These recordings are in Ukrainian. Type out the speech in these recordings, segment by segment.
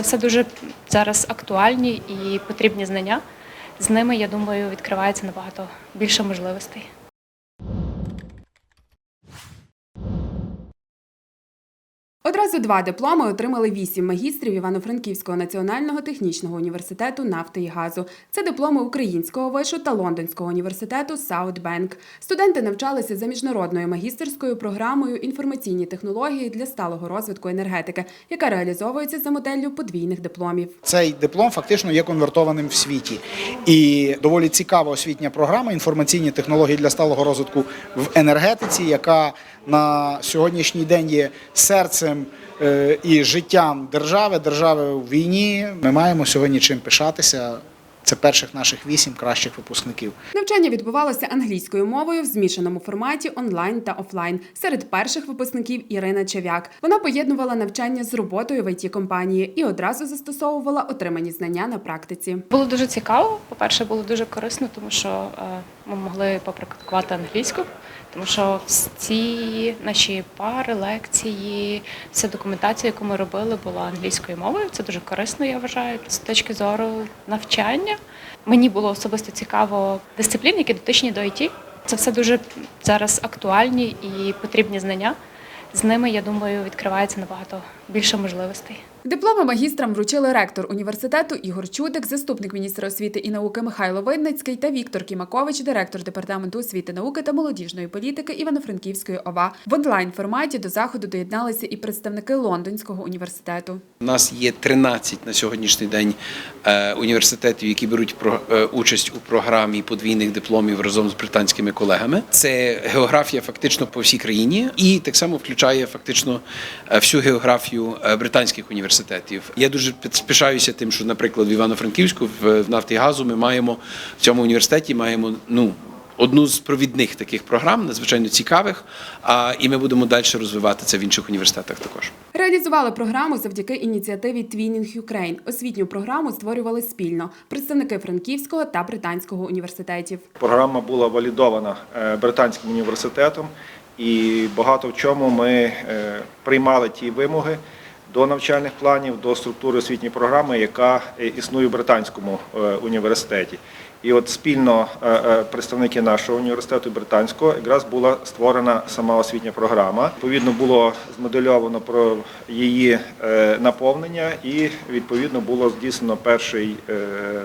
Це все дуже зараз актуальні і потрібні знання. З ними, я думаю, відкривається набагато більше можливостей. Одразу два дипломи отримали вісім магістрів Івано-Франківського національного технічного університету нафти і газу. Це дипломи українського вишу та Лондонського університету Саутбенк. Студенти навчалися за міжнародною магістерською програмою інформаційні технології для сталого розвитку енергетики, яка реалізовується за моделлю подвійних дипломів. Цей диплом фактично є конвертованим в світі. І доволі цікава освітня програма інформаційні технології для сталого розвитку в енергетиці, яка на сьогоднішній день є серцем е, і життям держави, держави в війні. Ми маємо сьогодні чим пишатися. Це перших наших вісім кращих випускників. Навчання відбувалося англійською мовою в змішаному форматі онлайн та офлайн. Серед перших випускників Ірина Чевяк. Вона поєднувала навчання з роботою в it компанії і одразу застосовувала отримані знання на практиці. Було дуже цікаво. По-перше, було дуже корисно, тому що е, ми могли попрактикувати англійську, тому що всі наші пари, лекції, вся документація, яку ми робили, була англійською мовою. Це дуже корисно, я вважаю, з точки зору навчання. Мені було особисто цікаво дисципліни, які дотичні до IT. Це все дуже зараз актуальні і потрібні знання. З ними, я думаю, відкривається набагато більше можливостей. Дипломи магістрам вручили ректор університету Ігор Чудик, заступник міністра освіти і науки Михайло Видницький та Віктор Кімакович, директор департаменту освіти, науки та молодіжної політики Івано-Франківської ОВА. В онлайн форматі до заходу доєдналися і представники Лондонського університету. У нас є 13 на сьогоднішній день е, університетів, які беруть е, участь у програмі подвійних дипломів разом з британськими колегами. Це географія фактично по всій країні, і так само включає фактично е, всю географію британських університетів. Я дуже пишаюся тим, що, наприклад, в Івано-Франківську в в нафті і газу ми маємо в цьому університеті маємо ну. Одну з провідних таких програм, надзвичайно цікавих, а і ми будемо далі розвивати це в інших університетах також. Реалізували програму завдяки ініціативі Twinning Ukraine. Освітню програму створювали спільно представники Франківського та британського університетів. Програма була валідована е, британським університетом, і багато в чому ми е, приймали ті вимоги до навчальних планів, до структури освітньої програми, яка е, існує в британському е, університеті. І от спільно е, е, представники нашого університету британського якраз була створена сама освітня програма. Відповідно було змодельовано про її е, наповнення, і відповідно було здійснено перший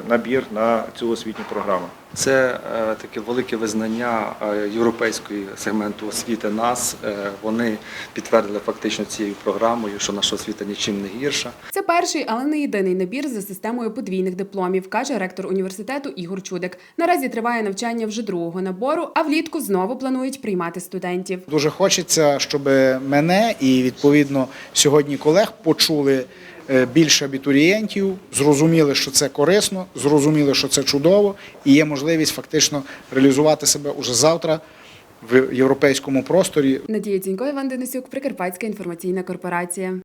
набір на цю освітню програму. Це таке велике визнання європейської сегменту освіти нас. Вони підтвердили фактично цією програмою, що наша освіта нічим не гірша. Це перший, але не єдиний набір за системою подвійних дипломів, каже ректор університету Ігор Чудик. Наразі триває навчання вже другого набору, а влітку знову планують приймати студентів. Дуже хочеться, щоб мене і відповідно сьогодні колег почули е, більше абітурієнтів, зрозуміли, що це корисно, зрозуміли, що це чудово, і є можливість фактично реалізувати себе уже завтра в європейському просторі. Надія Дзінько, Іван Денисюк, Прикарпатська інформаційна корпорація.